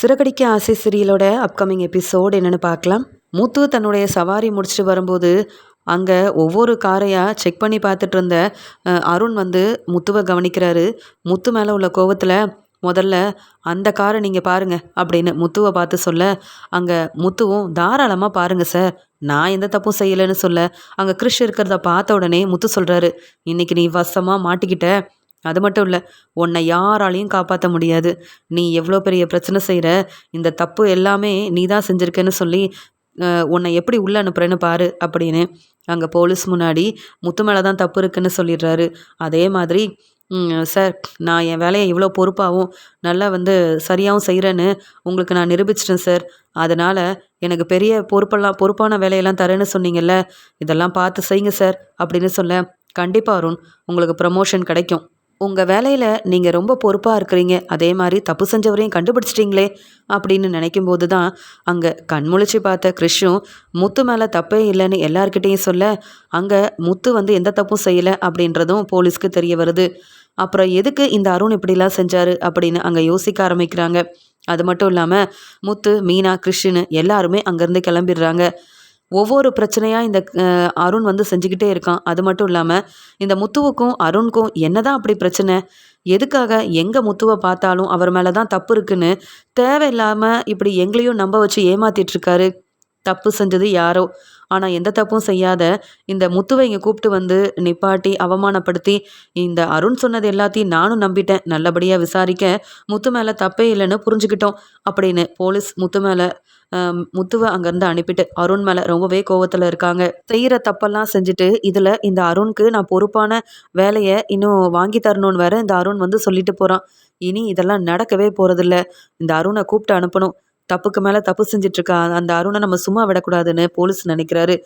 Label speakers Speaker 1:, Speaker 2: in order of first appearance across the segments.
Speaker 1: சிறகடிக்க ஆசை சீரியலோட upcoming episode என்னென்னு பார்க்கலாம். முத்து தன்னுடைய சவாரி முடிச்சுட்டு வரும்போது அங்கே ஒவ்வொரு காரையாக செக் பண்ணி பார்த்துட்டு இருந்த அருண் வந்து முத்துவை கவனிக்கிறாரு. முத்து மேலே உள்ள கோவத்தில் முதல்ல அந்த காரை நீங்கள் பாருங்க அப்படின்னு முத்துவை பார்த்து சொல்ல அங்கே முத்துவும் தாராளமாக பாருங்கள் சார் நான் எந்த தப்பும் செய்யலைன்னு சொல்ல அங்கே கிறிஷ் இருக்கிறத பார்த்த உடனே முத்து சொல்கிறாரு இன்னைக்கு நீ வசமாக மாட்டிக்கிட்ட. அது மட்டும் இல்லை உன்னை யாராலையும் காப்பாற்ற முடியாது. நீ எவ்வளோ பெரிய பிரச்சனை செய்கிற இந்த தப்பு எல்லாமே நீ தான் செஞ்சுருக்கேன்னு சொல்லி உன்னை எப்படி உள்ளே அனுப்புறேன்னு பாரு அப்படின்னு அங்கே போலீஸ் முன்னாடி முத்து மேலே தான் தப்பு இருக்குன்னு சொல்லிடுறாரு. அதே மாதிரி சார் நான் என் வேலையை இவ்வளோ பொறுப்பாகவும் நல்லா வந்து சரியாகவும் செய்கிறேன்னு உங்களுக்கு நான் நிரூபிச்சிட்டேன் சார். அதனால் எனக்கு பெரிய பொறுப்பெல்லாம் பொறுப்பான வேலையெல்லாம் தரேன்னு சொன்னீங்கல்ல இதெல்லாம் பார்த்து செய்யுங்க சார் அப்படின்னு சொல்ல கண்டிப்பாக அருண் உங்களுக்கு ப்ரமோஷன் கிடைக்கும். உங்கள் வேலையில் நீங்கள் ரொம்ப பொறுப்பாக இருக்கிறீங்க. அதே மாதிரி தப்பு செஞ்சவரையும் கண்டுபிடிச்சிட்டிங்களே அப்படின்னு நினைக்கும் போது தான் அங்கே கண்முழிச்சு பார்த்த கிறிஷும் முத்து மேலே தப்பே இல்லைன்னு எல்லார்கிட்டேயும் சொல்ல அங்கே முத்து வந்து எந்த தப்பும் செய்யலை அப்படின்றதும் போலீஸ்க்கு தெரிய வருது. அப்புறம் எதுக்கு இந்த அருண் இப்படிலாம் செஞ்சார் அப்படின்னு அங்கே யோசிக்க ஆரம்பிக்கிறாங்க. அது மட்டும் இல்லாமல் முத்து மீனா கிறிஷுன்னு எல்லாருமே அங்கேருந்து கிளம்பிடுறாங்க. ஒவ்வொரு பிரச்சனையாக இந்த அருண் வந்து செஞ்சுக்கிட்டே இருக்கான். அது மட்டும் இல்லாமல் இந்த முத்துவுக்கும் அருணுக்கும் என்னதான் அப்படி பிரச்சனை? எதுக்காக எங்கே முத்துவை பார்த்தாலும் அவர் மேலே தான் தப்பு இருக்குன்னு தேவையில்லாமல் இப்படி எங்களையும் நம்ப வச்சு ஏமாத்திட்டு இருக்காரு. தப்பு செஞ்சது யாரோ? ஆனால் எந்த தப்பும் செய்யாத இந்த முத்துவை இங்கே கூப்பிட்டு வந்து நிப்பாட்டி அவமானப்படுத்தி இந்த அருண் சொன்னது எல்லாத்தையும் நானும் நம்பிட்டேன். நல்லபடியாக விசாரிக்க முத்து மேலே தப்பே இல்லைன்னு புரிஞ்சுக்கிட்டோம். அப்படின்னு போலீஸ் முத்து மேலே முத்துவை அங்கேருந்து அனுப்பிட்டு அருண் மேலே ரொம்பவே கோவத்தில் இருக்காங்க. செய்கிற தப்பெல்லாம் செஞ்சுட்டு இதில் இந்த அருணுக்கு நான் பொறுப்பான வேலையை இன்னும் வாங்கி தரணும்னு வேற இந்த அருண் வந்து சொல்லிட்டு போகிறான் இனி இதெல்லாம் நடக்கவே போகிறதில்ல இந்த அருணை கூப்பிட்டு அனுப்பணும். தப்புக்கு மேலே தப்பு செஞ்சிட்ருக்க அந்த அருணை நம்ம சும்மா விடக்கூடாதுன்னு போலீஸ் நினைக்கிறாரு.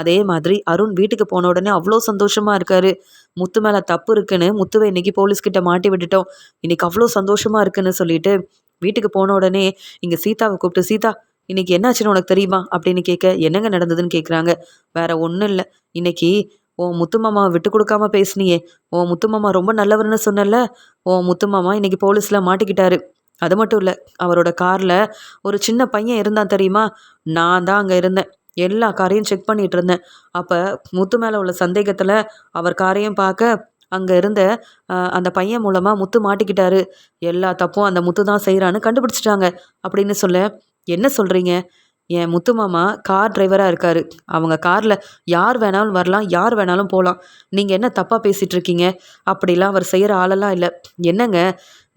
Speaker 1: அதே மாதிரி அருண் வீட்டுக்கு போன உடனே அவ்வளோ சந்தோஷமாக இருக்காரு. முத்து மேலே தப்பு இருக்குன்னு முத்துவை இன்னைக்கு போலீஸ்கிட்ட மாட்டி விட்டுட்டோம். இன்னைக்கு அவ்வளோ சந்தோஷமாக இருக்குன்னு சொல்லிட்டு வீட்டுக்கு போன உடனே இங்கே சீதாவை கூப்பிட்டு சீதா இன்னைக்கு என்னாச்சுன்னு உனக்கு தெரியுமா? அப்படின்னு கேட்க என்னங்க நடந்ததுன்னு கேட்குறாங்க வேற ஒன்றும் இல்லை. இன்னைக்கு ஓ முத்து மாமா விட்டு கொடுக்காம பேசுனியே. முத்து மாமா ரொம்ப நல்லவர்னு சொன்னல உன் முத்துமாமா இன்னைக்கு போலீஸில் மாட்டிக்கிட்டாரு. அது மட்டும் இல்லை அவரோட காரில் ஒரு சின்ன பையன் இருந்தான் தெரியுமா? நான் தான் அங்கே இருந்தேன். எல்லா காரையும் செக் பண்ணிட்டு இருந்தேன். அப்போ முத்து மேலே உள்ள சந்தேகத்தில் அவர் காரையும் பார்க்க அங்கே இருந்த அந்த பையன் மூலமாக முத்து மாட்டிக்கிட்டாரு. எல்லா தப்பும் அந்த முத்து தான் செய்கிறான்னு கண்டுபிடிச்சிட்டாங்க அப்படின்னு சொல்ல என்ன சொல்கிறீங்க என் முத்து மாமா கார் டிரைவராக இருக்காரு. அவங்க காரில் யார் வேணாலும் வரலாம் யார் வேணாலும் போகலாம் நீங்கள் என்ன தப்பாக பேசிகிட்டு இருக்கீங்க? அப்படிலாம் அவர் செய்கிற ஆளெல்லாம் இல்லை. என்னங்க?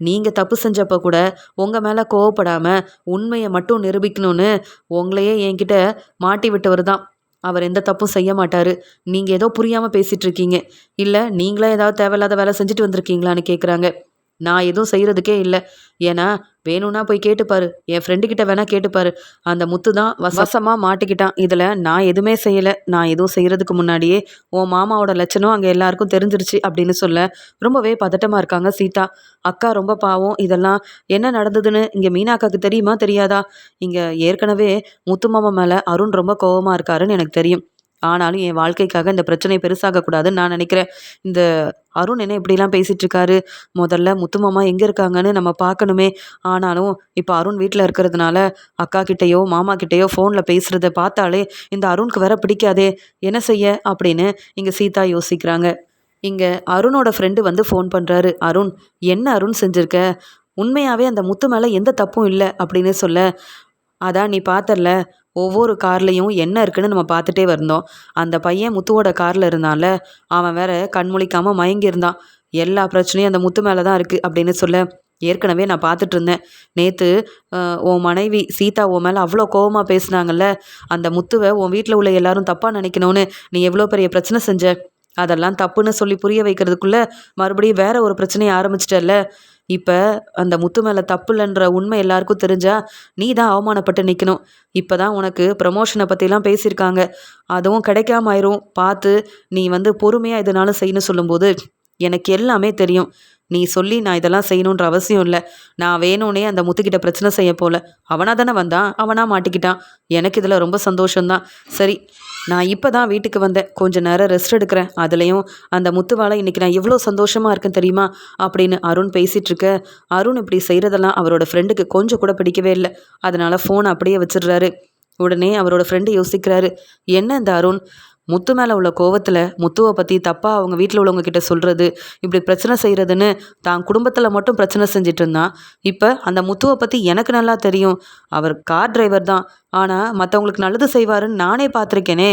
Speaker 1: நீங்கள் தப்பு செஞ்சப்போ கூட உங்கள் மேலே கோவப்படாமல் உண்மையை மட்டும் நிரூபிக்கணும்னு உங்களையே என்கிட்ட மாட்டி விட்டவர் தான். அவர் எந்த தப்பும் செய்ய மாட்டார். நீங்கள் ஏதோ புரியாமல் பேசிகிட்ருக்கீங்க இல்லை நீங்களே ஏதாவது தேவையில்லாத வேலை செஞ்சுட்டு வந்திருக்கீங்களான்னு கேட்குறாங்க நான் எதுவும் செய்கிறதுக்கே இல்லை. ஏன்னா வேணும்னா போய் கேட்டுப்பாரு என் ஃப்ரெண்டுக்கிட்ட வேணா கேட்டுப்பாரு அந்த முத்து தான் வசமாக மாட்டிக்கிட்டான். இதில் நான் எதுவுமே செய்யலை. நான் எதுவும் செய்கிறதுக்கு முன்னாடியே உன் மாமாவோட லட்சணம் அங்கே எல்லாருக்கும் தெரிஞ்சிருச்சு அப்படின்னு சொல்ல ரொம்பவே பதட்டமாக இருக்காங்க சீதா. அக்கா ரொம்ப பாவம். இதெல்லாம் என்ன நடந்ததுன்னு இங்கே மீனாக்காக்கு தெரியுமா தெரியாதா? இங்கே ஏற்கனவே முத்து மாமா மேலே அருண் ரொம்ப கோவமாக இருக்காருன்னு எனக்கு தெரியும். ஆனாலும் என் வாழ்க்கைக்காக இந்த பிரச்சனை பெருசாகக்கூடாதுன்னு நான் நினைக்கிறேன். இந்த அருண் என்ன இப்படிலாம் பேசிட்டு இருக்காரு முதல்ல முத்து மாமா எங்கே இருக்காங்கன்னு நம்ம பார்க்கணுமே. ஆனாலும் இப்போ அருண் வீட்டில் இருக்கிறதுனால அக்கா கிட்டேயோ மாமா கிட்டேயோ ஃபோனில் பேசுகிறத பார்த்தாலே இந்த அருணுக்கு வேற பிடிக்காதே. என்ன செய்ய? அப்படின்னு இங்கே சீதா யோசிக்கிறாங்க. இங்கே அருணோட ஃப்ரெண்டு வந்து ஃபோன் பண்ணுறாரு அருண் என்ன அருண் செஞ்சுருக்க? உண்மையாகவே அந்த முத்து மேலே எந்த தப்பும் இல்லை அப்படின்னு சொல்ல அதான் நீ பார்த்தல ஒவ்வொரு கார்லேயும் என்ன இருக்குன்னு நம்ம பார்த்துட்டே வந்தோம். அந்த பையன் முத்துவோட காரில் இருந்தான்ல அவன் வேற கண்முழிக்காமல் மயங்கியிருந்தான். எல்லா பிரச்சனையும் அந்த முத்து மேலே தான் இருக்குது அப்படின்னு சொல்ல ஏற்கனவே நான் பார்த்துட்டு இருந்தேன். நேற்று உன் மனைவி சீதா உன் மேலே அவ்வளோ கோவமாக பேசினாங்கல்ல அந்த முத்துவை உன் வீட்டில் உள்ள எல்லாரும் தப்பாக நினைக்கணும்னு நீ எவ்வளோ பெரிய பிரச்சனை செஞ்ச? அதெல்லாம் தப்புன்னு சொல்லி புரிய வைக்கிறதுக்குள்ளே மறுபடியும் வேற ஒரு பிரச்சனையை ஆரம்பிச்சிட்டல்ல? இப்போ அந்த முத்து மேலே தப்பு இல்லைன்ற உண்மை எல்லாருக்கும் தெரிஞ்சா நீ தான் அவமானப்பட்டு நிற்கணும் இப்போ தான் உனக்கு ப்ரமோஷனை பற்றிலாம் பேசியிருக்காங்க. அதுவும் கிடைக்காம ஆயிரும். பார்த்து நீ வந்து பொறுமையாக எதுனாலும் செய்யணும் சொல்லும்போது எனக்கு எல்லாமே தெரியும். நீ சொல்லி நான் இதெல்லாம் செய்யணுன்ற அவசியம் இல்லை. நான் வேணும்னே அந்த முத்துக்கிட்ட பிரச்சனை செய்ய போல. அவனாக தானே வந்தான். அவனாக மாட்டிக்கிட்டான். எனக்கு இதில் ரொம்ப சந்தோஷம்தான். சரி நான் இப்போ தான் வீட்டுக்கு வந்தேன். கொஞ்ச நேரம் ரெஸ்ட் எடுக்கிறேன். அதுலேயும் அந்த முத்துவால இன்னைக்கு நான் எவ்வளோ சந்தோஷமாக இருக்கேன் தெரியுமா? அப்படின்னு அருண் பேசிகிட்ருக்க அருண் இப்படி செய்கிறதெல்லாம் அவரோட ஃப்ரெண்டுக்கு கொஞ்சம் கூட பிடிக்கவே இல்லை. அதனால் ஃபோனை அப்படியே வச்சிடுறாரு. உடனே அவரோட ஃப்ரெண்டு யோசிக்கிறாரு. என்ன இந்த அருண்? முத்து மேலே உள்ள கோவத்தில் முத்துவை பற்றி தப்பாக அவங்க வீட்டில் உள்ளவங்க கிட்ட சொல்கிறது இப்படி பிரச்சனை செய்கிறதுன்னு தான் குடும்பத்தில் மட்டும் பிரச்சனை செஞ்சுட்டு இருந்தான். இப்போ அந்த முத்துவை பற்றி எனக்கு நல்லா தெரியும். அவர் கார் டிரைவர் தான். ஆனால் மற்றவங்களுக்கு நல்லது செய்வாருன்னு நானே பார்த்துருக்கேனே.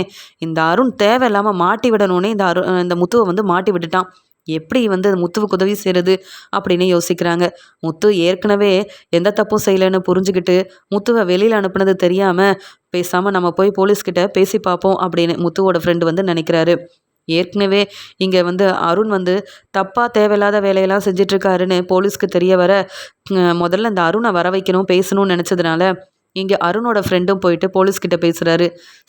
Speaker 1: இந்த அருண் தேவையில்லாமல் மாட்டி விடணுன்னே இந்த அரு இந்த முத்துவை வந்து மாட்டி விட்டுட்டான். எப்படி வந்து முத்துவுக்கு உதவி செய்கிறது அப்படின்னு யோசிக்கிறாங்க. முத்து ஏற்கனவே எந்த தப்பும் செய்யலைன்னு புரிஞ்சுக்கிட்டு முத்துவை வெளியில் அனுப்புனது தெரியாமல் பேசாமல் நம்ம போய் போலீஸ்கிட்ட பேசி பார்ப்போம் அப்படின்னு முத்துவோட ஃப்ரெண்டு வந்து நினைக்கிறாரு. ஏற்கனவே இங்கே வந்து அருண் வந்து தப்பாக தேவையில்லாத வேலையெல்லாம் செஞ்சிட்ருக்காருன்னு போலீஸ்க்கு தெரிய வர முதல்ல இந்த அருணை வர வைக்கணும் பேசணும்னு நினச்சதுனால இங்கே அருணோட ஃப்ரெண்டும் போயிட்டு போலீஸ்கிட்ட பேசுகிறாரு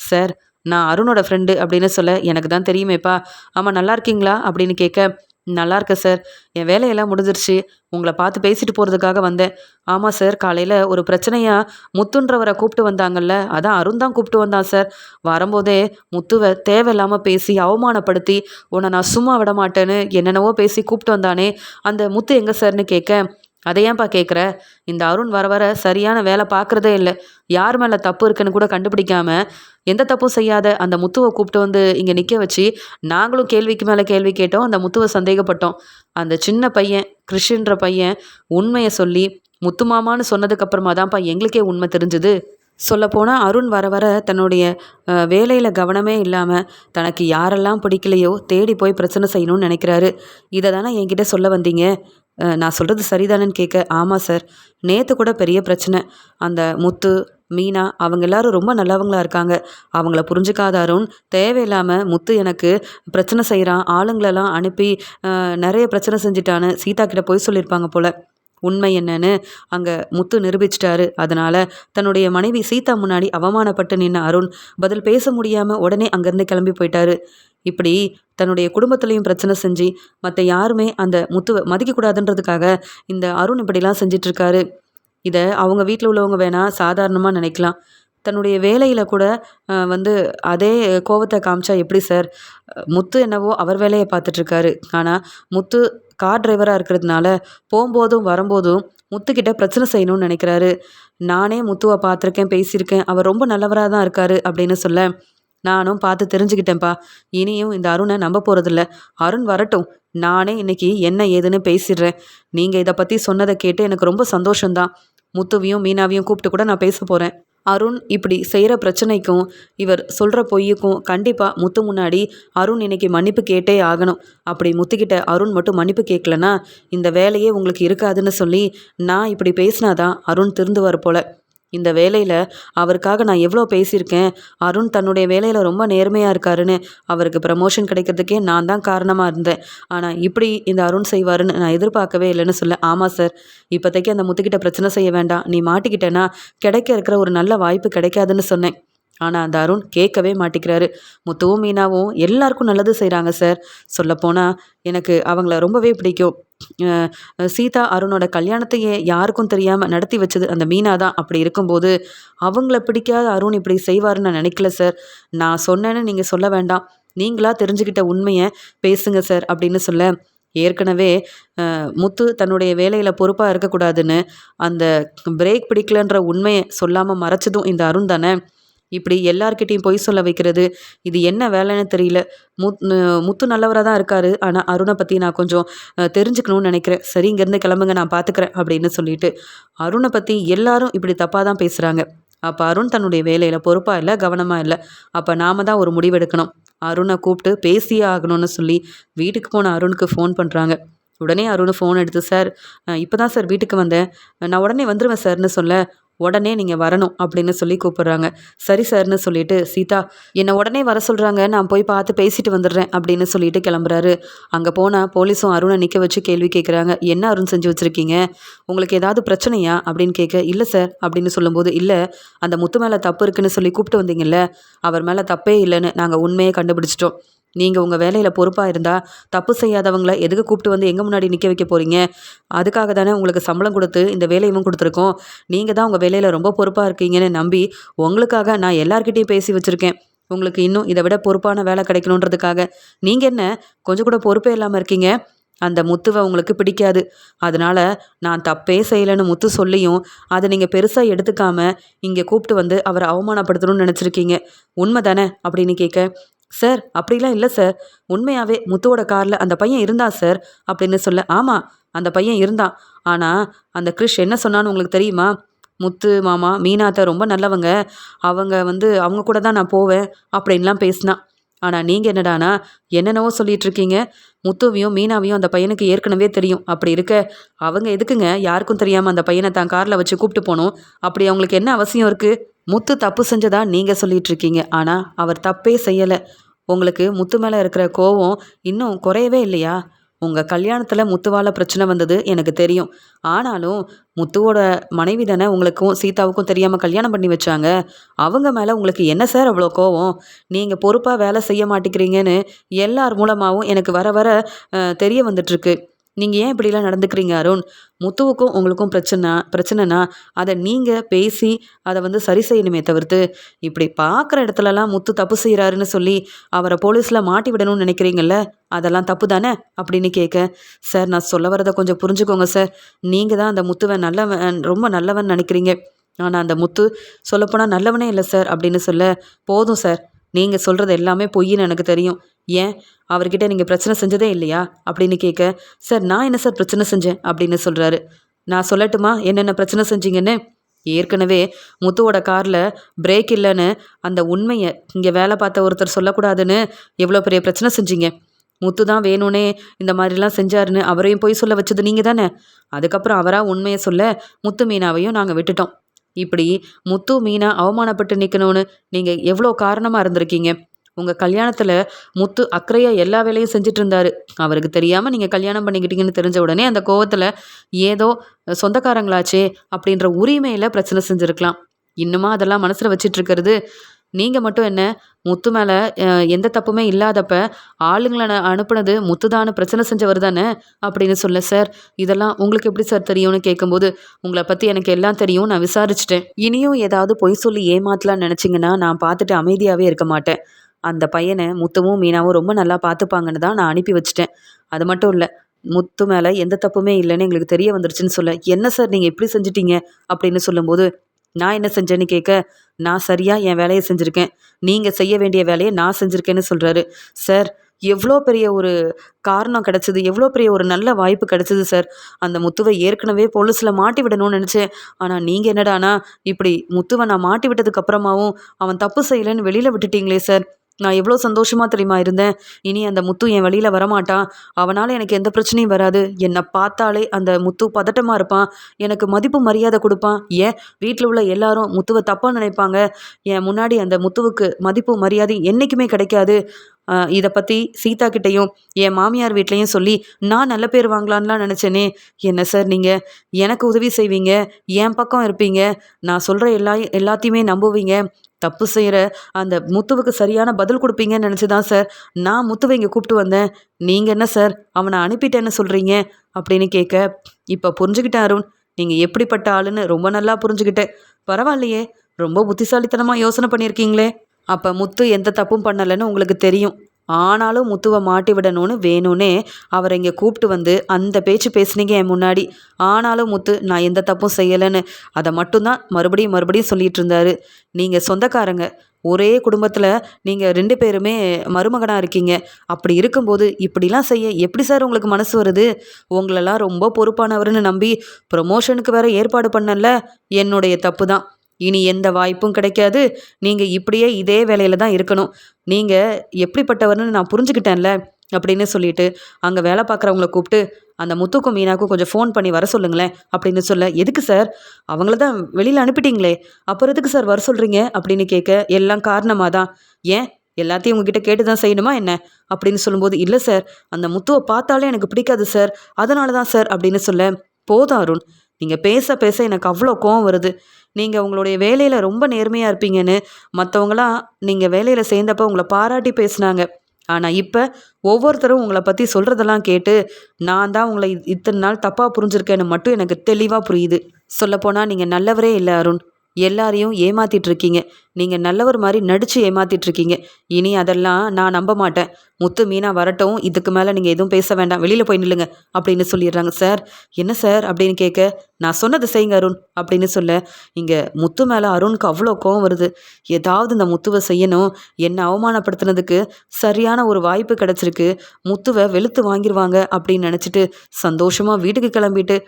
Speaker 1: சார் நான் அருணோட ஃப்ரெண்டு அப்படின்னு சொல்ல எனக்கு தான் தெரியுமேப்பா. ஆமாம் நல்லா இருக்கீங்களா? அப்படின்னு கேட்க நல்லா இருக்கேன் சார். என் வேலையெல்லாம் முடிஞ்சிருச்சு. உங்களை பார்த்து பேசிட்டு போகிறதுக்காக வந்தேன். ஆமாம் சார். காலையில் ஒரு பிரச்சனையாக முத்துன்றவரை கூப்பிட்டு வந்தாங்கல்ல அதான் அருண் தான் கூப்பிட்டு வந்தான் சார். வரும்போதே முத்துவை தேவையில்லாமல் பேசி அவமானப்படுத்தி உன்னை நான் சும்மா விட மாட்டேன்னு என்னென்னவோ பேசி கூப்பிட்டு வந்தானே. அந்த முத்து எங்கே சார்னு கேட்க அதை ஏன்பா கேட்குற இந்த அருண் வர வர சரியான வேலை பார்க்குறதே இல்லை. யார் மேலே தப்பு இருக்குன்னு கூட கண்டுபிடிக்காம எந்த தப்பும் செய்யாத அந்த முத்துவை கூப்பிட்டு வந்து இங்கே நிற்க வச்சு நாங்களும் கேள்விக்கு மேலே கேள்வி கேட்டோம். அந்த முத்துவை சந்தேகப்பட்டோம். அந்த சின்ன பையன் கிறிஷின்ற பையன் உண்மையை சொல்லி முத்துமாமான்னு சொன்னதுக்கப்புறமா தான்ப்பா எங்களுக்கே உண்மை தெரிஞ்சுது. சொல்லப்போனால் அருண் வர வர தன்னுடைய வேலையில் கவனமே இல்லாமல் தனக்கு யாரெல்லாம் பிடிக்கலையோ தேடி போய் பிரச்சனை செய்யணும்னு நினைக்கிறாரு. இதை தானே என்கிட்ட சொல்ல வந்தீங்க? நான் சொல்கிறது சரிதானேன்னு கேட்க ஆமாம் சார். நேற்று கூட பெரிய பிரச்சனை. அந்த முத்து மீனா அவங்க எல்லாரும் ரொம்ப நல்லவங்களா இருக்காங்க. அவங்கள புரிஞ்சுக்காத அருண் தேவையில்லாமல் முத்து எனக்கு பிரச்சனை செய்கிறான் ஆளுங்களெல்லாம் அனுப்பி நிறைய பிரச்சனை செஞ்சிட்டான்னு சீதா கிட்ட போய் சொல்லியிருப்பாங்க போல். உண்மை என்னன்னு அங்கே முத்து நிரூபிச்சிட்டாரு. அதனால் தன்னுடைய மனைவி சீதா முன்னாடி அவமானப்பட்டு நின்ன அருண் பதில் பேச முடியாமல் உடனே அங்கேருந்து கிளம்பி போயிட்டாரு. இப்படி தன்னுடைய குடும்பத்துலேயும் பிரச்சனை செஞ்சு மற்ற யாருமே அந்த முத்துவை மதிக்கக்கூடாதுன்றதுக்காக இந்த அருண் இப்படிலாம் செஞ்சிட்ருக்காரு. இதை அவங்க வீட்டில் உள்ளவங்க வேணால் சாதாரணமாக நினைக்கலாம். தன்னுடைய வேலையில் கூட வந்து அதே கோபத்தை காமிச்சா எப்படி சார்? முத்து என்னவோ அவர் வேலையை பார்த்துட்ருக்காரு ஆனால் முத்து கார் டிரைவராக இருக்கிறதுனால போகும்போதும் வரும்போதும் முத்துக்கிட்ட பிரச்சனை செய்யணும்னு நினைக்கிறாரு. நானே முத்துவை பார்த்துருக்கேன் பேசியிருக்கேன். அவர் ரொம்ப நல்லவராக தான் இருக்கார் அப்படின்னு சொல்ல நானும் பார்த்து தெரிஞ்சுக்கிட்டேன்ப்பா. இனியும் இந்த அருணை நம்ப போகிறதில்ல அருண் வரட்டும். நானே இன்னைக்கு என்ன ஏதுன்னு பேசிடுறேன். நீங்கள் இதை பற்றி சொன்னதை கேட்டு எனக்கு ரொம்ப சந்தோஷம்தான். முத்துவையும் மீனாவையும் கூப்பிட்டு கூட நான் பேச போகிறேன் அருண் இப்படி செய்கிற பிரச்சனைக்கும் இவர் சொல்கிற பொய்யுக்கும் கண்டிப்பாக முத்து முன்னாடி அருண் இன்னைக்கு மன்னிப்பு கேட்டே ஆகணும். அப்படி முத்துக்கிட்ட அருண் மட்டும் மன்னிப்பு கேட்கலன்னா இந்த வேலையே உங்களுக்கு இருக்காதுன்னு சொல்லி நான் இப்படி பேசினாதான் அருண் திருந்துவார் போல. இந்த வேலையில் அவருக்காக நான் எவ்வளோ பேசியிருக்கேன்? அருண் தன்னுடைய வேலையில் ரொம்ப நேர்மையாக இருக்காருன்னு அவருக்கு ப்ரமோஷன் கிடைக்கிறதுக்கே நான் தான் காரணமாக இருந்தேன். ஆனால் இப்படி இந்த அருண் செய்வாருன்னு நான் எதிர்பார்க்கவே இல்லைன்னு சொல்ல ஆமாம் சார் இப்போதைக்கு அந்த முத்துக்கிட்ட பிரச்சனை செய்ய வேண்டாம். நீ மாட்டிக்கிட்டேன்னா கிடைக்க இருக்கிற ஒரு நல்ல வாய்ப்பு கிடைக்காதுன்னு சொன்னேன். ஆனால் அந்த அருண் கேட்கவே மாட்டேங்கிறாரு முத்துவும் மீனாவும் எல்லாருக்கும் நல்லது செய்கிறாங்க சார் சொல்லப்போனால் எனக்கு அவங்கள ரொம்பவே பிடிக்கும். சீதா அருணோட கல்யாணத்தையே யாருக்கும் தெரியாமல் நடத்தி வச்சது அந்த மீனா தான். அப்படி இருக்கும்போது அவங்கள பிடிக்காத அருண் இப்படி செய்வாருன்னு நான் நினைக்கல சார் நான் சொன்னேன்னு நீங்கள் சொல்ல வேண்டாம். நீங்களாக தெரிஞ்சுக்கிட்ட உண்மையை பேசுங்க சார் அப்படின்னு சொல்ல ஏற்கனவே முத்து தன்னுடைய வேலையில் பொறுப்பாக இருக்கக்கூடாதுன்னு அந்த பிரேக் பிடிக்கலன்ற உண்மையை சொல்லாமல் மறைச்சதும் இந்த அருண் தானே. இப்படி எல்லார்கிட்டையும் பொய் சொல்ல வைக்கிறது. இது என்ன வேலைன்னு தெரியல. முத் முத்து நல்லவராக தான் இருக்காரு. ஆனால் அருணை பற்றி நான் கொஞ்சம் தெரிஞ்சுக்கணும்னு நினைக்கிறேன். சரி இங்கேருந்து கிளம்புங்க நான் பார்த்துக்கிறேன் அப்படின்னு சொல்லிட்டு அருணை பற்றி எல்லாரும் இப்படி தப்பாக தான் பேசுகிறாங்க அப்போ அருண் தன்னுடைய வேலையில் பொறுப்பாக இல்லை கவனமாக இல்லை. அப்போ நாம தான் ஒரு முடிவெடுக்கணும் அருணை கூப்பிட்டு பேசியே ஆகணும்னு சொல்லி வீட்டுக்கு போன அருணுக்கு ஃபோன் பண்ணுறாங்க உடனே அருண் ஃபோன் எடுத்து சார் இப்போ தான் சார் வீட்டுக்கு வந்தேன். நான் உடனே வந்துடுவேன் சார்னு சொல்ல உடனே நீங்கள் வரணும் அப்படின்னு சொல்லி கூப்பிட்றாங்க. சரி சார்னு சொல்லிட்டு சீதா என்னை உடனே வர சொல்கிறாங்க நான் போய் பார்த்து பேசிட்டு வந்துடுறேன் அப்படின்னு சொல்லிட்டு கிளம்புறாரு. அங்கே போனால் போலீஸும் அருணை நிற்க வச்சு கேள்வி கேட்குறாங்க என்ன அருண் செஞ்சு வச்சுருக்கீங்க? உங்களுக்கு ஏதாவது பிரச்சனையா? அப்படின்னு கேட்க இல்லை சார் அப்படின்னு சொல்லும்போது இல்லை அந்த முத்து மேலே தப்பு இருக்குன்னு சொல்லி கூப்பிட்டு வந்தீங்கல்ல அவர் மேலே தப்பே இல்லைன்னு நாங்கள் உண்மையை கண்டுபிடிச்சிட்டோம். நீங்கள் உங்கள் வேலையில் பொறுப்பாக இருந்தால் தப்பு செய்யாதவங்கள எதுக்கு கூப்பிட்டு வந்து எங்கள் முன்னாடி நிற்க வைக்க போகிறீங்க அதுக்காக தானே உங்களுக்கு சம்பளம் கொடுத்து இந்த வேலையும் கொடுத்துருக்கோம். நீங்கள் தான் உங்கள் வேலையில் ரொம்ப பொறுப்பாக இருக்கீங்கன்னு நம்பி உங்களுக்காக நான் எல்லார்கிட்டேயும் பேசி வச்சுருக்கேன். உங்களுக்கு இன்னும் இதை விட பொறுப்பான வேலை கிடைக்கணுன்றதுக்காக. நீங்கள் என்ன? கொஞ்சம் கூட பொறுப்பே இல்லாமல் இருக்கீங்க? அந்த முத்துவை உங்களுக்கு பிடிக்காது. அதனால் நான் தப்பே செய்யலைன்னு முத்து சொல்லியும் அதை நீங்கள் பெருசாக எடுத்துக்காமல் இங்கே கூப்பிட்டு வந்து அவரை அவமானப்படுத்தணும்னு நினச்சிருக்கீங்க. உண்மை தானே? அப்படின்னு கேட்க சார் அப்படிலாம் இல்லை சார். உண்மையாகவே முத்துவோட காரில் அந்த பையன் இருந்தான் சார் அப்படின்னு சொல்ல ஆமாம் அந்த பையன் இருந்தான். ஆனால் அந்த கிறிஷ் என்ன சொன்னான்னு உங்களுக்கு தெரியுமா? முத்து மாமா மீனாத்த ரொம்ப நல்லவங்க. அவங்க வந்து அவங்க கூட தான் நான் போவேன் அப்படின்லாம் பேசினான் ஆனால் நீங்கள் என்னடானா என்னென்னவோ சொல்லிட்டு இருக்கீங்க. முத்துவையும் மீனாவையும் அந்த பையனுக்கு ஏற்கனவே தெரியும். அப்படி இருக்க அவங்க எதுக்குங்க? யாருக்கும் தெரியாமல் அந்த பையனை தான் காரில் வச்சு கூப்பிட்டு போகணும். அப்படி அவங்களுக்கு என்ன அவசியம் இருக்குது முத்து தப்பு செஞ்சதா நீங்கள் சொல்லிட்டு இருக்கீங்க ஆனால் அவர் தப்பே செய்யலை. உங்களுக்கு முத்து மேலே இருக்கிற கோவம் இன்னும் குறையவே இல்லையா? உங்கள் கல்யாணத்தில் முத்துவால் பிரச்சனை வந்தது எனக்கு தெரியும். ஆனாலும் முத்துவோட மனைவி தானே உங்களுக்கும் சீதாவுக்கும் தெரியாமல் கல்யாணம் பண்ணி வச்சாங்க. அவங்க மேலே உங்களுக்கு என்ன சார் அவ்வளோ கோவம்? நீங்கள் பொறுப்பாக வேலை செய்ய மாட்டேங்கிறீங்கன்னு எல்லார் மூலமாகவும் எனக்கு வர வர தெரிய வந்துட்டுருக்கு நீங்கள் ஏன் இப்படிலாம் நடந்துக்கிறீங்க அருண்? முத்துவுக்கும் உங்களுக்கும் பிரச்சனை பிரச்சனைனா அதை நீங்கள் பேசி அதை வந்து சரி செய்யணுமே தவிர்த்து. இப்படி பார்க்குற இடத்துலலாம் முத்து தப்பு செய்கிறாருன்னு சொல்லி அவரை போலீஸில் மாட்டி விடணும்னு நினைக்கிறீங்கல்ல அதெல்லாம் தப்பு தானே? அப்படின்னு கேட்க சார் நான் சொல்ல வரதை கொஞ்சம் புரிஞ்சுக்கோங்க சார். நீங்கள் தான் அந்த முத்துவை நல்லவன் ரொம்ப நல்லவன் நினைக்கிறீங்க. ஆனால் அந்த முத்து சொல்லப்போனால் நல்லவனே இல்லை சார் அப்படின்னு சொல்ல போதும் சார். நீங்கள் சொல்கிறது எல்லாமே பொய்ன்னு எனக்கு தெரியும். ஏன்? அவர்கிட்ட நீங்கள் பிரச்சனை செஞ்சதே இல்லையா? அப்படின்னு கேட்க சார் நான் என்ன சார் பிரச்சனை செஞ்சேன்? அப்படின்னு சொல்கிறாரு நான் சொல்லட்டுமா? என்னென்ன பிரச்சனை செஞ்சீங்கன்னு? ஏற்கனவே முத்துவோட காரில் பிரேக் இல்லைன்னு அந்த உண்மையை இங்கே வேலை பார்த்த ஒருத்தர் சொல்லக்கூடாதுன்னு எவ்வளோ பெரிய பிரச்சனை செஞ்சீங்க? முத்து தான் வேணும்னே இந்த மாதிரிலாம் செஞ்சாருன்னு அவரையும் போய் சொல்ல வச்சது நீங்கள் தானே அதுக்கப்புறம் அவராக உண்மையை சொல்ல முத்து மீனாவையும் நாங்கள் விட்டுட்டோம். இப்படி முத்து மீனா அவமானப்பட்டு நிற்கணும்னு நீங்கள் எவ்வளோ காரணமாக இருந்திருக்கீங்க? உங்கள் கல்யாணத்தில் முத்து அக்கறையாக எல்லா வேலையும் செஞ்சுட்டு இருந்தாரு அவருக்கு தெரியாமல் நீங்கள் கல்யாணம் பண்ணிக்கிட்டீங்கன்னு தெரிஞ்ச உடனே அந்த கோவத்தில் ஏதோ சொந்தக்காரங்களாச்சே அப்படின்ற உரிமையில் பிரச்சனை செஞ்சுருக்கலாம். இன்னுமா அதெல்லாம் மனசில் வச்சிட்டு இருக்கிறது நீங்கள் மட்டும் என்ன? முத்து மேலே எந்த தப்புமே இல்லாதப்ப ஆளுங்களை அனுப்புனது முத்துதான்னு பிரச்சனை செஞ்சவர் தானே? அப்படின்னு சொல்ல சார் இதெல்லாம் உங்களுக்கு எப்படி சார் தெரியும்னு கேட்கும்போது உங்களை பற்றி எனக்கு எல்லாம் தெரியும். நான் விசாரிச்சிட்டேன். இனியும் ஏதாவது பொய் சொல்லி ஏமாத்தலாம்னு நினச்சிங்கன்னா நான் பார்த்துட்டு அமைதியாகவே இருக்க மாட்டேன். அந்த பையனை முத்துவும் மீனாவும் ரொம்ப நல்லா பார்த்துப்பாங்கன்னு தான் நான் அனுப்பி வச்சிட்டேன். அது மட்டும் இல்லை முத்து மேலே எந்த தப்புமே இல்லைன்னு எங்களுக்கு தெரிய வந்துருச்சுன்னு சொல்ல என்ன சார் நீங்கள் எப்படி செஞ்சிட்டீங்க? அப்படின்னு சொல்லும்போது நான் என்ன செஞ்சேன்னு கேட்க நான் சரியாக என் வேலையை செஞ்சுருக்கேன். நீங்கள் செய்ய வேண்டிய வேலையை நான் செஞ்சுருக்கேன்னு சொல்கிறாரு சார் எவ்வளோ பெரிய ஒரு காரணம் கிடச்சிது எவ்வளோ பெரிய ஒரு நல்ல வாய்ப்பு கிடச்சிது சார். அந்த முத்துவை ஏற்கனவே போலீஸில் மாட்டி விடணும்னு நினச்சேன். ஆனால் நீங்கள் என்னடானா இப்படி முத்துவை நான் மாட்டி விட்டதுக்கப்புறமாவும் அவன் தப்பு செய்யலைன்னு வெளியில் விட்டுட்டீங்களே சார். நான் எவ்வளோ சந்தோஷமாக தெரியுமா இருந்தேன். இனி அந்த முத்து என் வழியில் வரமாட்டான். அவனால் எனக்கு எந்த பிரச்சனையும் வராது. என்னை பார்த்தாலே அந்த முத்து பதட்டமாக இருப்பான். எனக்கு மதிப்பு மரியாதை கொடுப்பான். ஏன்? வீட்டில் உள்ள எல்லாரும் முத்துவை தப்பாக நினைப்பாங்க. என் முன்னாடி அந்த முத்துவுக்கு மதிப்பு மரியாதை என்றைக்குமே கிடைக்காது. இதை பற்றி சீதா கிட்டேயும் என் மாமியார் வீட்லேயும் சொல்லி நான் நல்ல பேர் வாங்கலான்லாம் நினச்சேனே. என்ன சார் நீங்கள் எனக்கு உதவி செய்வீங்க. என் பக்கம் இருப்பீங்க. நான் சொல்கிற எல்லா எல்லாத்தையுமே நம்புவீங்க. தப்பு செய்கிற அந்த முத்துவுக்கு சரியான பதில் கொடுப்பீங்கன்னு நினச்சி தான் சார் நான் முத்துவை இங்கே கூப்பிட்டு வந்தேன். நீங்கள் என்ன சார் அவனை அனுப்பிட்டேன்னு சொல்கிறீங்க அப்படின்னு கேட்க இப்போ புரிஞ்சுக்கிட்டேன் அருண். நீங்கள் எப்படிப்பட்ட ஆளுன்னு ரொம்ப நல்லா புரிஞ்சுக்கிட்டேன். பரவாயில்லையே. ரொம்ப புத்திசாலித்தனமாக யோசனை பண்ணியிருக்கீங்களே. அப்போ முத்து எந்த தப்பும் பண்ணலைன்னு உங்களுக்கு தெரியும். ஆனாலும் முத்துவை மாட்டி விடணும்னு வேணும்னே அவரை இங்கே கூப்பிட்டு வந்து அந்த பேச்சு பேசுனீங்க என் முன்னாடி. ஆனாலும் முத்து நான் எந்த தப்பும் செய்யலைன்னு அதை மட்டும்தான் மறுபடியும் மறுபடியும் சொல்லிட்டு இருந்தாரு. நீங்கள் சொந்தக்காரங்க. ஒரே குடும்பத்தில் நீங்கள் ரெண்டு பேருமே மருமகனாக இருக்கீங்க. அப்படி இருக்கும்போது இப்படிலாம் செய்ய எப்படி சார் உங்களுக்கு மனசு வருது? உங்களெல்லாம் ரொம்ப பொறுப்பானவர்னு நம்பி ப்ரொமோஷனுக்கு வேற ஏற்பாடு பண்ணல. என்னுடைய தப்பு தான் இனி எந்த வாய்ப்பும் கிடைக்காது. நீங்கள் இப்படியே இதே வேலையில் தான் இருக்கணும். நீங்கள் எப்படிப்பட்டவர்னு நான் புரிஞ்சுக்கிட்டேன்ல அப்படின்னு சொல்லிட்டு அங்கே வேலை பார்க்குறவங்கள கூப்பிட்டு அந்த முத்துக்கும் மீனாக்கும் கொஞ்சம் ஃபோன் பண்ணி வர சொல்லுங்களேன் அப்படின்னு சொல்ல எதுக்கு சார் அவங்கள தான் வெளியில் அனுப்பிட்டீங்களே. அப்புறம் எதுக்கு சார் வர சொல்கிறீங்க அப்படின்னு கேட்க எல்லாம் காரணமாக தான். ஏன்? எல்லாத்தையும் உங்ககிட்ட கேட்டு தான் செய்யணுமா என்ன? அப்படின்னு சொல்லும்போது இல்லை சார் அந்த முத்துவை பார்த்தாலே எனக்கு பிடிக்காது சார் அதனால தான் சார் அப்படின்னு சொல்ல போதும் அருண். நீங்கள் பேச பேச எனக்கு அவ்வளோ கோவம் வருது. நீங்கள் உங்களுடைய வேலையில் ரொம்ப நேர்மையாக இருப்பீங்கன்னு மற்றவங்களாம் நீங்கள் வேலையில் சேர்ந்தப்போ உங்களை பாராட்டி பேசுனாங்க. ஆனால் இப்போ ஒவ்வொருத்தரும் உங்களை பற்றி சொல்கிறதெல்லாம் கேட்டு நான் தான் உங்களை இத்தனை நாள் தப்பாக புரிஞ்சிருக்கேன்னு மட்டும் எனக்கு தெளிவாக புரியுது. சொல்லப்போனால் நீங்கள் நல்லவரே இல்லை அருண். எல்லாரையும் ஏமாத்திட்டு இருக்கீங்க நீங்கள் நல்லவர் மாதிரி நடித்து ஏமாத்திட்டு இருக்கீங்க இனி அதெல்லாம் நான் நம்ப மாட்டேன். முத்து மீனா வரட்டும். இதுக்கு மேலே நீங்கள் எதுவும் பேச வேண்டாம். வெளியில் போய் நில்லுங்க அப்படின்னு சொல்லிடுறாங்க. சார் என்ன சார்? அப்படின்னு கேட்க நான் சொன்னது செய்யுங்க அருண் அப்படின்னு சொல்ல இங்கே முத்து மேலே அருணுக்கு அவ்வளோ கோவம் வருது. ஏதாவது இந்த முத்துவை செய்யணும். என்னை அவமானப்படுத்தினதுக்கு சரியான ஒரு வாய்ப்பு கிடச்சிருக்கு. முத்துவை வெளுத்து வாங்கிடுவாங்க அப்படின்னு நினச்சிட்டு சந்தோஷமாக வீட்டுக்கு கிளம்பிட்டு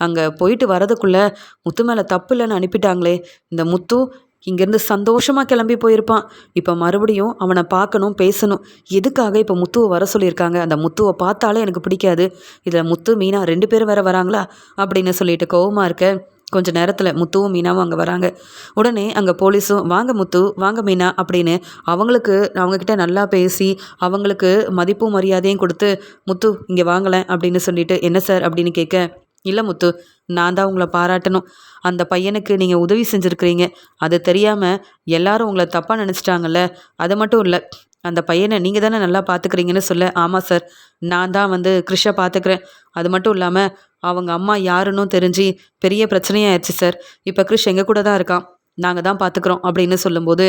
Speaker 1: அங்கே போயிட்டு வரதுக்குள்ளே முத்து மேலே தப்பு இல்லைன்னு அனுப்பிட்டாங்களே இந்த முத்து இங்கேருந்து சந்தோஷமாக கிளம்பி போயிருப்பான். இப்போ மறுபடியும் அவனை பார்க்கணும் பேசணும். எதுக்காக இப்போ முத்துவை வர சொல்லியிருக்காங்க? அந்த முத்துவை பார்த்தாலே எனக்கு பிடிக்காது. இதில் முத்து மீனா ரெண்டு பேரும் வேற வராங்களா? அப்படின்னு சொல்லிட்டு கோவமாக இருக்க கொஞ்ச நேரத்தில் முத்துவும் மீனாவும் அங்கே வராங்க. உடனே அங்கே போலீஸும் வாங்க முத்து வாங்க மீனா அப்படின்னு அவங்களுக்கு அவங்கக்கிட்ட நல்லா பேசி அவங்களுக்கு மதிப்பும் மரியாதையும் கொடுத்து முத்து இங்கே வாங்கலை அப்படின்னு சொல்லிட்டு என்ன சார்? அப்படின்னு கேட்க இல்லை முத்து நான் தான் உங்களை பாராட்டணும். அந்த பையனுக்கு நீங்கள் உதவி செஞ்சுருக்கிறீங்க. அது தெரியாமல் எல்லாரும் உங்களை தப்பாக நினச்சிட்டாங்கல்ல? அது மட்டும் இல்லை அந்த பையனை நீங்கள் தானே நல்லா பார்த்துக்கிறீங்கன்னு சொல்ல. ஆமாம் சார் நான் தான் வந்து கிறிஷை பார்த்துக்கிறேன் அது மட்டும் இல்லாமல் அவங்க அம்மா யாருன்னு தெரிஞ்சு பெரிய பிரச்சனையாயிருச்சு சார் இப்போ கிறிஷ் எங்கள் கூட தான் இருக்கான். நாங்கள் தான் பார்த்துக்குறோம் அப்படின்னு சொல்லும்போது